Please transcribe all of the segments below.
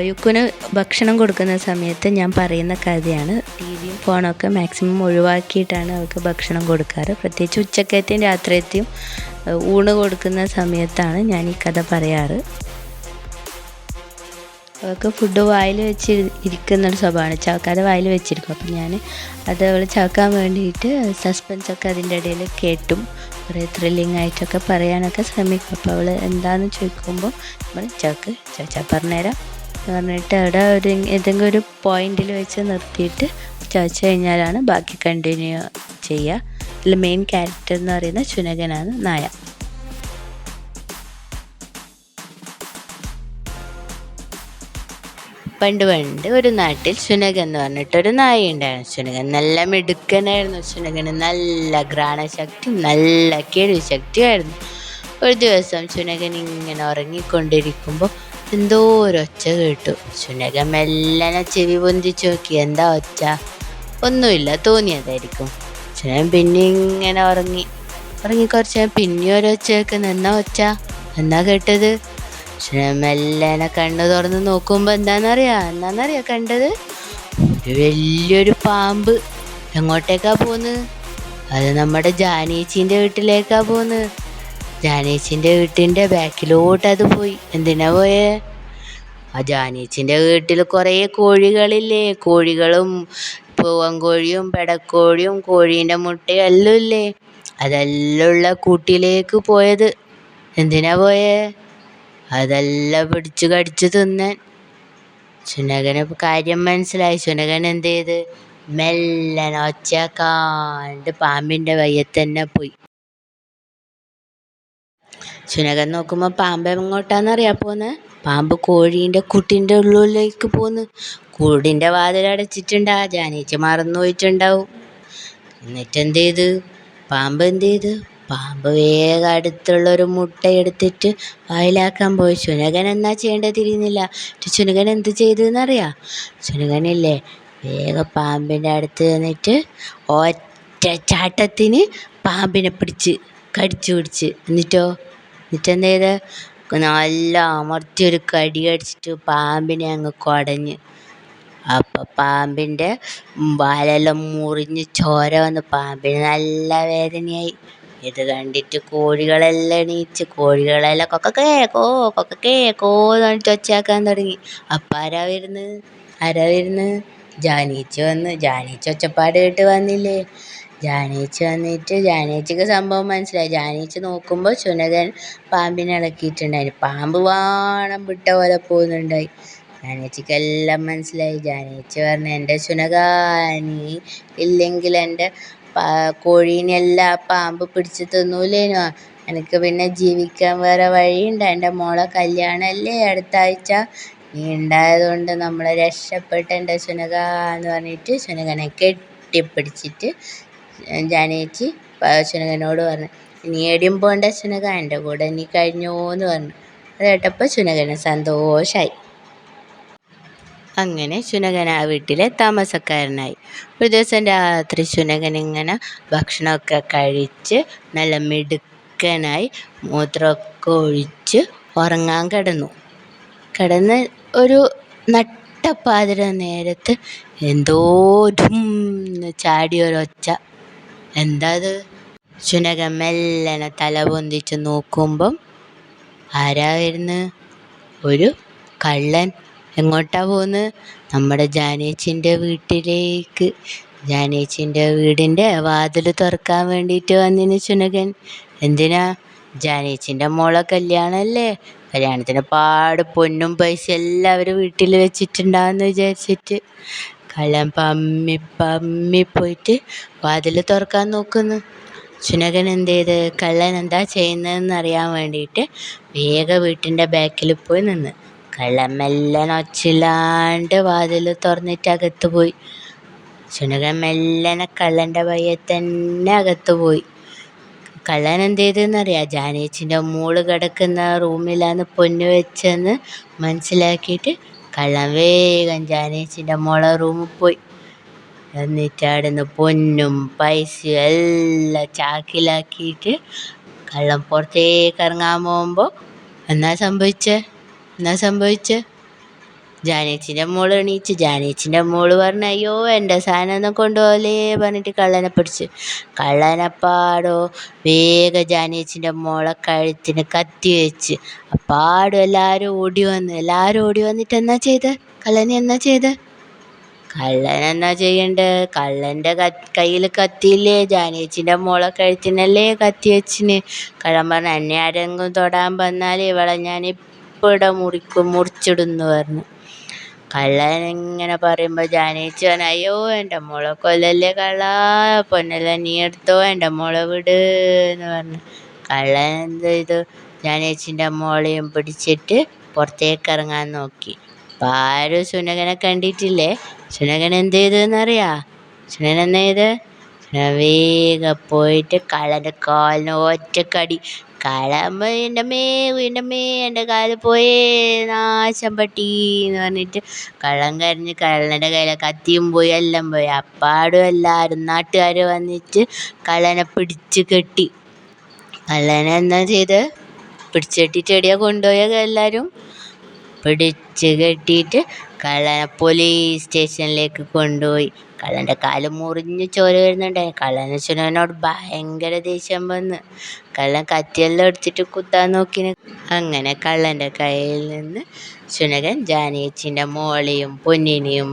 യുക്കുന് ഭക്ഷണം കൊടുക്കുന്ന സമയത്ത് ഞാൻ പറയുന്ന കഥയാണ്. ടി വിയും ഫോണൊക്കെ മാക്സിമം ഒഴിവാക്കിയിട്ടാണ് അവൾക്ക് ഭക്ഷണം കൊടുക്കാറ്. പ്രത്യേകിച്ച് ഉച്ചക്കത്തെയും രാത്രിയത്തെയും ഊണ് കൊടുക്കുന്ന സമയത്താണ് ഞാൻ ഈ കഥ പറയാറ്. അവൾക്ക് ഫുഡ് വായിൽ വെച്ച് ഇരിക്കുന്ന ഒരു സ്വഭാവമാണ്. ചവക്കാതെ വായിൽ വെച്ചിരിക്കും. അപ്പം ഞാൻ അത് അവൾ ചവക്കാൻ വേണ്ടിയിട്ട് സസ്പെൻസൊക്കെ അതിന്റെ ഇടയിൽ കേട്ടും. കുറേ ത്രില്ലിംഗ് ആയിട്ടൊക്കെ പറയാനൊക്കെ ശ്രമിക്കും. അപ്പോൾ അവൾ എന്താണെന്ന് ചോദിക്കുമ്പോൾ നമ്മൾ ചവക്ക് ചവച്ചാ പറഞ്ഞുതരാം. എന്ന് പറഞ്ഞിട്ട് അവിടെ ഒരു ഏതെങ്കിലും ഒരു പോയിന്റിൽ വെച്ച് നിർത്തിയിട്ട് ചവച്ച് കഴിഞ്ഞാലാണ് ബാക്കി കണ്ടിന്യൂ ചെയ്യുക അതിൽ മെയിൻ ക്യാരക്ടർ എന്ന് പറയുന്ന ചുനകനാണ് നായ. പണ്ട് പണ്ട് ഒരു നാട്ടിൽ ശുനകൻ എന്ന് പറഞ്ഞിട്ടൊരു നായ ഉണ്ടായിരുന്നു. ശുനകൻ നല്ല മിടുക്കനായിരുന്നു. ശുനകന് നല്ല ഘ്രാണശക്തി നല്ല കേൾവി ശക്തിയായിരുന്നു ഒരു ദിവസം ശുനകൻ ഇങ്ങനെ ഉറങ്ങിക്കൊണ്ടിരിക്കുമ്പോൾ എന്തോ ഒരൊച്ച കേട്ടു. ശുനകൻ മെല്ലനെ ചെവി പൊന്തിച്ചു നോക്കി. എന്താ ഒച്ച? ഒന്നുമില്ല തോന്നിയതായിരിക്കും. ശുനകൻ പിന്നെ ഇങ്ങനെ ഉറങ്ങി. ഉറങ്ങി കുറച്ച് പിന്നെ ഒരൊച്ച കേൾക്കുന്ന. എന്നാ ഒച്ച? എന്നാ കേട്ടത്? പക്ഷെ മെല്ലനെ കണ്ണ് തുറന്ന് നോക്കുമ്പോൾ എന്താണെന്നറിയാ എന്താണെന്നറിയാ കണ്ടത്? ഒരു വലിയൊരു പാമ്പ്. എങ്ങോട്ടേക്കാ പോകുന്നത് അത് നമ്മുടെ ജാനേച്ചീന്റെ വീട്ടിലേക്കാ പോകുന്നത് ജാനേച്ചീന്റെ വീട്ടിന്റെ ബാക്കിലോട്ട് അത് പോയി. എന്തിനാ പോയേ? ആ ജാനേച്ചിന്റെ വീട്ടിൽ കുറേ കോഴികളില്ലേ. കോഴികളും പൂവൻ കോഴിയും പെടക്കോഴിയും കോഴീന്റെ മുട്ടയും എല്ലാം ഇല്ലേ. അതെല്ലാം ഉള്ള കൂട്ടിലേക്ക് പോയത്. എന്തിനാ പോയേ? അതെല്ലാം പിടിച്ച് കടിച്ച് തിന്നാൻ. ചുനകന കാര്യം മനസ്സിലായി. ചുനകൻ എന്ത് ചെയ്ത്? മെല്ലനെ ഒച്ചക്കാണ്ട് പാമ്പിന്റെ വയ്യത്തന്നെ പോയി. ശുനകൻ നോക്കുമ്പോൾ പാമ്പ് എങ്ങോട്ടാണെന്നറിയാം പോന്ന്? പാമ്പ് കോഴീന്റെ കുട്ടിന്റെ ഉള്ളിലേക്ക് പോന്ന്. കൂടിന്റെ വാതിലടച്ചിട്ടുണ്ടാ ജാനേച്ചി മറന്നു പോയിട്ടുണ്ടാവും. എന്നിട്ട് എന്ത് ചെയ്ത്? പാമ്പ് എന്ത് ചെയ്ത്? പാമ്പ് വേഗം അടുത്തുള്ളൊരു മുട്ട എടുത്തിട്ട് വായിലാക്കാൻ പോയി. ശുനകൻ എന്നാ ചെയ്യേണ്ടത് തിരിയുന്നില്ല. ശുനകൻ എന്ത് ചെയ്തെന്നറിയാം ശുനകനില്ലേ വേഗം പാമ്പിന്റെ അടുത്ത് ചെന്നിട്ട് ഒറ്റ ചാട്ടത്തിന് പാമ്പിനെ പിടിച്ച് കടിച്ചു പിടിച്ച്. എന്നിട്ടോ? എന്നിട്ട് എന്ത് ചെയ്ത് നല്ല അമർത്തി ഒരു കടി അടിച്ചിട്ട് പാമ്പിനെ അങ്ങ് കുടഞ്ഞ്. അപ്പം പാമ്പിന്റെ വാലെല്ലാം മുറിഞ്ഞ് ചോര വന്ന് പാമ്പിന് നല്ല വേദനയായി. ഇത് കണ്ടിട്ട് കോഴികളെല്ലാം എണീച്ച് കോഴികളെല്ലാം കൊക്കക്കേ കോ കൊക്കക്കേ കോ എന്ന് പറഞ്ഞിട്ട് ഒച്ചയാക്കാൻ തുടങ്ങി. അപ്പം ആരാ വരുന്നത്? ആരാ വരുന്നത്? ജാനീച്ച വന്ന് ജാനീച്ച ഒച്ചപ്പാട് കേട്ട് വന്നില്ലേ? ജാനേച്ചി വന്നിട്ട് ജാനേച്ചിക്ക് സംഭവം മനസ്സിലായി. ജാനേച്ചി നോക്കുമ്പോൾ ചുനകൻ പാമ്പിനെ ഇളക്കിയിട്ടുണ്ടായിരുന്നു പാമ്പ് വാണം വിട്ട പോലെ പോകുന്നുണ്ടായി. ജാനേച്ചിക്കെല്ലാം മനസ്സിലായി. ജാനേച്ചി പറഞ്ഞു എന്റെ ചുനകാനി ഇല്ലെങ്കിൽ എന്റെ കോഴീനെല്ലാം ആ പാമ്പ് പിടിച്ച് തിന്നൂലേനോ എനിക്ക് പിന്നെ ജീവിക്കാൻ വേറെ വഴിയുണ്ട്. എന്റെ മോളെ കല്യാണമല്ലേ അടുത്ത ആഴ്ച? നീ ഉണ്ടായതുകൊണ്ട് നമ്മളെ രക്ഷപ്പെട്ട എന്റെ ശുനക എന്ന് പറഞ്ഞിട്ട് ചുനകനെ കെട്ടിപ്പിടിച്ചിട്ട് ജാനേച്ചി ശുനകനോട് പറഞ്ഞു നീ എവിടെയും പോകണ്ട ശുനക എന്റെ കൂടെ നീ കഴിഞ്ഞോന്ന് പറഞ്ഞു. അത് കേട്ടപ്പോൾ ശുനകന് സന്തോഷമായി അങ്ങനെ ശുനകൻ ആ വീട്ടിലെ താമസക്കാരനായി. ഒരു ദിവസം രാത്രി ശുനകൻ ഇങ്ങനെ ഭക്ഷണമൊക്കെ കഴിച്ച് നല്ല മിടുക്കനായി മൂത്രമൊക്കെ ഒഴിച്ച് ഉറങ്ങാൻ കിടന്നു. കിടന്ന് ഒരു നട്ടപ്പാതിര നേരത്ത് എന്തോ ചാടിയൊരൊച്ച എന്താ അത് ശുനക മെല്ലനെ തല പൊന്തിച്ച് നോക്കുമ്പം ആരാ ഒരു കള്ളൻ. എങ്ങോട്ടാ പോകുന്നത് നമ്മുടെ ജാനേച്ചിന്റെ വീട്ടിലേക്ക്. ജാനേച്ചിന്റെ വീടിന്റെ വാതിൽ തുറക്കാൻ വേണ്ടിയിട്ട് വന്നിന് ശുനകൻ എന്തിനാ? ജാനേച്ചിന്റെ മോളെ കല്യാണമല്ലേ കല്യാണത്തിന് പാട് പൊന്നും പൈസ എല്ലാവരും വീട്ടിൽ വെച്ചിട്ടുണ്ടാവുമെന്ന് വിചാരിച്ചിട്ട്. കള്ളൻ പമ്മി പമ്മി പോയിട്ട് വാതിൽ തുറക്കാൻ നോക്കുന്നു. ശുനകൻ എന്ത് ചെയ്ത്? കള്ളൻ എന്താ ചെയ്യുന്നതെന്ന് അറിയാൻ വേണ്ടിയിട്ട് വേഗം വീട്ടിന്റെ ബാക്കിൽ പോയി നിന്ന്. കള്ളൻ മെല്ലെ നൊച്ചില്ലാണ്ട് വാതിൽ തുറന്നിട്ട് അകത്ത് പോയി. ശുനകൻ മെല്ലനെ കള്ളന്റെ വയ്യത്ത് തന്നെ അകത്ത് പോയി. കള്ളൻ എന്ത് ചെയ്തെന്നറിയാം ജാനേച്ചിന്റെ മോൾ കിടക്കുന്ന റൂമിലാണ് പൊന്ന് വെച്ചെന്ന് മനസ്സിലാക്കിയിട്ട് കള്ളൻ വേഗം ജാനേച്ചിന്റെ മോളെ റൂമിൽ പോയി. എന്നിട്ട് അവിടുന്ന് പൊന്നും പൈസയും എല്ലാം ചാക്കിലാക്കിയിട്ട് കള്ളം പുറത്തേക്ക് ഇറങ്ങാൻ പോകുമ്പോൾ എന്നാ സംഭവിച്ചത് എന്നാ സംഭവിച്ചേ? ജാനേച്ചിന്റെ മോൾ എണീച്ച് ജാനേച്ചിന്റെ മോൾ പറഞ്ഞു അയ്യോ എന്റെ സാധനം ഒന്നും കൊണ്ടുപോകലേ പറഞ്ഞിട്ട് കള്ളനെ പിടിച്ച്. കള്ളനെപ്പാടോ വേഗം ജാനേച്ചിന്റെ മോളെ കഴുത്തിന് കത്തി വെച്ച്. അപ്പാടും എല്ലാവരും ഓടി വന്ന് എല്ലാവരും ഓടി വന്നിട്ട് എന്നാ ചെയ്ത്? കള്ളനെ എന്നാ ചെയ്ത്? കള്ളൻ എന്നാ ചെയ്യണ്ടേ? കള്ളന്റെ കയ്യിൽ കത്തിയില്ലേ? ജാനേച്ചിന്റെ മോളെ കഴുത്തിനല്ലേ കത്തി വെച്ചിന്? കള്ളൻ പറഞ്ഞു എന്നെ ആരെങ്കിലും തൊടാൻ വന്നാൽ ഇവളെ ഞാൻ ഇപ്പോൾ ഇവിടെ മുറിക്കും മുറിച്ചിടുന്നു പറഞ്ഞു. കള്ളൻ ഇങ്ങനെ പറയുമ്പോൾ ജാനേച്ചി പറഞ്ഞു അയ്യോ എന്റെ മോളെ കൊല്ലല്ലേ കള്ളാ പൊന്നെല്ലാം നീ എടുത്തോ എന്റെ മോളെ വിട് എന്ന് പറഞ്ഞു. കള്ളൻ എന്ത് ചെയ്തു? ജാനേച്ചിന്റെ മോളെയും പിടിച്ചിട്ട് പുറത്തേക്ക് ഇറങ്ങാൻ നോക്കി. അപ്പം ആരും സുനകനെ കണ്ടിട്ടില്ലേ? സുനകൻ എന്ത് ചെയ്തെന്നറിയാ സുനകൻ എന്താ ചെയ്ത്? വേഗം പോയിട്ട് കള്ളന്റെ കാലിന് ഒറ്റക്കടി കള്ളൻ എന്റെ അമ്മേ എന്റെ അമ്മേ എന്റെ കാൽ പോയേ നാശം പട്ടി എന്ന് പറഞ്ഞിട്ട് കള്ളൻ കരഞ്ഞ് കള്ളന്റെ കയ്യിലെ കത്തിയും പോയി എല്ലാം പോയി. അപ്പാടും എല്ലാവരും നാട്ടുകാർ വന്നിട്ട് കള്ളനെ പിടിച്ച് കെട്ടി. കള്ളനെ എന്താ ചെയ്ത്? പിടിച്ച് കെട്ടിയിട്ട് എവിടെയാണ് കൊണ്ടുപോയത് എല്ലാവരും പിടിച്ച് കെട്ടിയിട്ട് കള്ളനെ പോലീസ് സ്റ്റേഷനിലേക്ക് കൊണ്ടുപോയി. കള്ളന്റെ കാൽ മുറിഞ്ഞ് ചോര വരുന്നുണ്ട്. കള്ളന് ശുനകനോട് ഭയങ്കര ദേഷ്യം വന്ന്. കള്ളൻ കത്തിയെല്ലാം എടുത്തിട്ട് കുത്താൻ നോക്കിന് അങ്ങനെ കള്ളന്റെ കയ്യിൽ നിന്ന് ശുനകൻ ജാനേച്ചിന്റെ മോളെയും പൊന്നിനെയും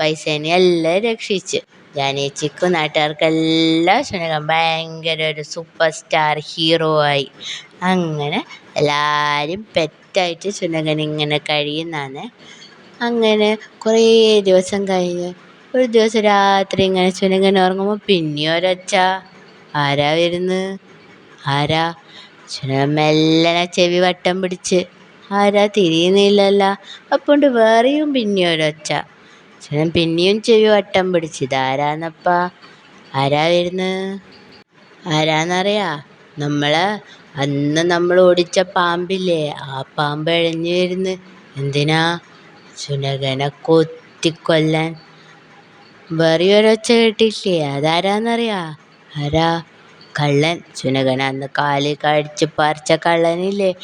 പൈസേനെയും എല്ലാം രക്ഷിച്ച്. ജാനേച്ചിക്കും നാട്ടുകാർക്കെല്ലാം ശുനകൻ ഭയങ്കര ഒരു സൂപ്പർ സ്റ്റാർ ഹീറോ ആയി. അങ്ങനെ എല്ലാവരും പെറ്റായിട്ട് ശുനകൻ ഇങ്ങനെ കഴിയുന്നതാണ്. അങ്ങനെ കുറേ ദിവസം കഴിഞ്ഞ് ഒരു ദിവസം രാത്രി ഇങ്ങനെ ചുനങ്ങനെ ഉറങ്ങുമ്പോൾ പിന്നെയും ഒരൊച്ച ആരാ വരുന്നത് ആരാ? ചുന മെല്ലനെ ചെവി വട്ടം പിടിച്ച്. ആരാ തിരിയുന്നില്ലല്ല. അപ്പോണ്ട് വേറെയും പിന്നെയും ഒരൊച്ച ചുനൻ പിന്നെയും ചെവി വട്ടം പിടിച്ച്. ഇതാരാന്നപ്പാ? ആരാ വരുന്നത് ആരാന്നറിയാ? നമ്മളെ അന്ന് നമ്മൾ ഓടിച്ച പാമ്പില്ലേ? ആ പാമ്പ് ഇഴഞ്ഞു വരുന്നു. എന്തിനാ? ശുനകനെ കൊത്തിക്കൊല്ലാൻ വേറെ ഒരൊച്ച കേട്ടില്ലേ അതാരാന്നറിയാ? ആരാ കള്ളൻ. ചുനകന അന്ന് കാൽ കടിച്ച് പറിച്ച കള്ളനില്ലേ?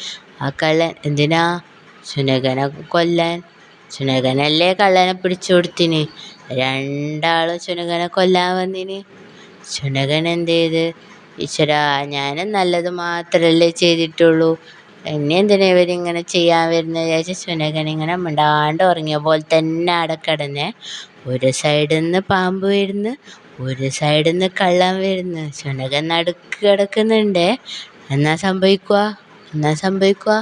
ആ കള്ളൻ എന്തിനാ ശുനകനെ കൊല്ലാൻ? ചുനകനല്ലേ കള്ളനെ പിടിച്ചു കൊടുത്തിന്? രണ്ടാളും ശുനകനെ കൊല്ലാൻ വന്നിന്. ചുനകൻ എന്ത് ചെയ്ത്? ഈശ്വരാ ഞാൻ നല്ലത് മാത്രമല്ലേ ചെയ്തിട്ടുള്ളൂ. എന്നെ എന്തിനാ ഇവരിങ്ങനെ ചെയ്യാൻ വരുന്നത് വിചാരിച്ച് ശുനകൻ ഇങ്ങനെ മിണ്ടാണ്ട് ഉറങ്ങിയ പോലെ തന്നെ അവിടെ കിടന്നേ. ഒരു സൈഡിൽ നിന്ന് പാമ്പ് വരുന്നു ഒരു സൈഡിൽ നിന്ന് കള്ളൻ വരുന്നു. ശുനകൻ നടുക്ക് കിടക്കുന്നുണ്ടേ. എന്നാ സംഭവിക്കുക എന്നാ സംഭവിക്കുക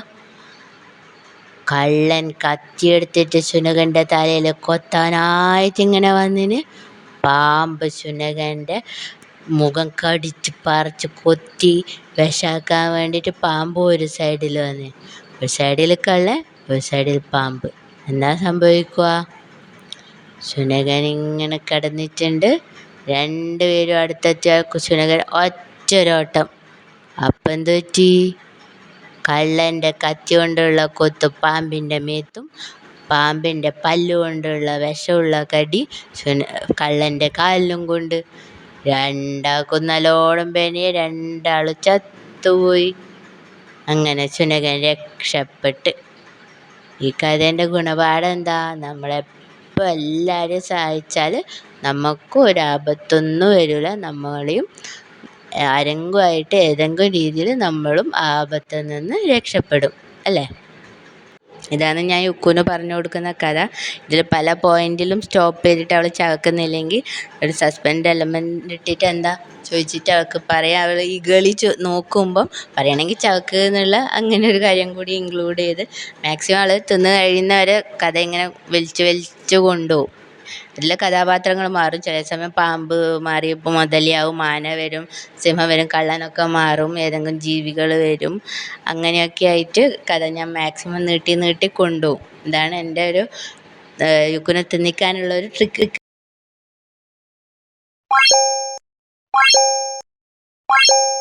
കള്ളൻ കത്തിയെടുത്തിട്ട് ശുനകന്റെ തലയിൽ കൊത്താനായിട്ട് ഇങ്ങനെ വന്നിന്. പാമ്പ് ശുനകന്റെ മുഖം കടിച്ച് പറിച്ച് കൊത്തി വിഷാക്കാൻ വേണ്ടിയിട്ട് പാമ്പ് ഒരു സൈഡിൽ വന്ന്. ഒരു സൈഡിൽ കള്ളൻ ഒരു സൈഡിൽ പാമ്പ്. എന്നാ സംഭവിക്കുക ശുനകൻ ഇങ്ങനെ കിടന്നിട്ടുണ്ട്. രണ്ടുപേരും അടുത്തെത്തിയ ശുനകൻ ഒറ്റൊരോട്ടം. അപ്പം എന്ത് പറ്റി? കള്ളന്റെ കത്തി കൊണ്ടുള്ള കൊത്ത് പാമ്പിന്റെ മേത്തും പാമ്പിന്റെ പല്ലുകൊണ്ടുള്ള വിഷമുള്ള കടി ശുന കള്ളന്റെ കാലിലും കൊണ്ട്. രണ്ടാൾക്കും കുന്നലോടും പനി രണ്ടാൾ ചത്തുപോയി. അങ്ങനെ ശുനകൻ രക്ഷപ്പെട്ട്. ഈ കഥേന്റെ ഗുണപാഠം എന്താ നമ്മളെപ്പോൾ എല്ലാവരും സഹായിച്ചാൽ നമുക്കും ഒരു ആപത്തൊന്നും വരില്ല നമ്മളെയും ആരെങ്കിലും ആയിട്ട് ഏതെങ്കിലും രീതിയിൽ നമ്മളും ആപത്തിൽ നിന്ന് രക്ഷപ്പെടും. അല്ലേ? ഇതാണ് ഞാൻ യുക്കുന് പറഞ്ഞു കൊടുക്കുന്ന കഥ. ഇതിൽ പല പോയിന്റിലും സ്റ്റോപ്പ് ചെയ്തിട്ട് അവൾ ചവക്കുന്നില്ലെങ്കിൽ ഒരു സസ്പെൻഡ് എലമെന്റ് ഇട്ടിട്ട് എന്താ ചോദിച്ചിട്ട് അവൾക്ക് പറയാം. അവൾ ഈ ഗളി നോക്കുമ്പം പറയണമെങ്കിൽ ചവക്ക് എന്നുള്ള അങ്ങനെ ഒരു കാര്യം കൂടി ഇൻക്ലൂഡ് ചെയ്ത് മാക്സിമം അവൾ തിന്ന് കഴിയുന്നവരെ കഥ ഇങ്ങനെ വലിച്ചു വലിച്ചു കൊണ്ടുപോകും. ഇതിലെ കഥാപാത്രങ്ങൾ മാറും. ചില സമയം പാമ്പ് മാറി മുതലയാവും മാന വരും സിംഹം വരും കള്ളനൊക്കെ മാറും ഏതെങ്കിലും ജീവികൾ വരും. അങ്ങനെയൊക്കെ ആയിട്ട് കഥ ഞാൻ മാക്സിമം നീട്ടി നീട്ടി കൊണ്ടുപോകും. ഇതാണ് എന്റെ ഒരു യുക്കുനെ തിന്നിക്കാനുള്ള ഒരു ട്രിക്ക് Thank you.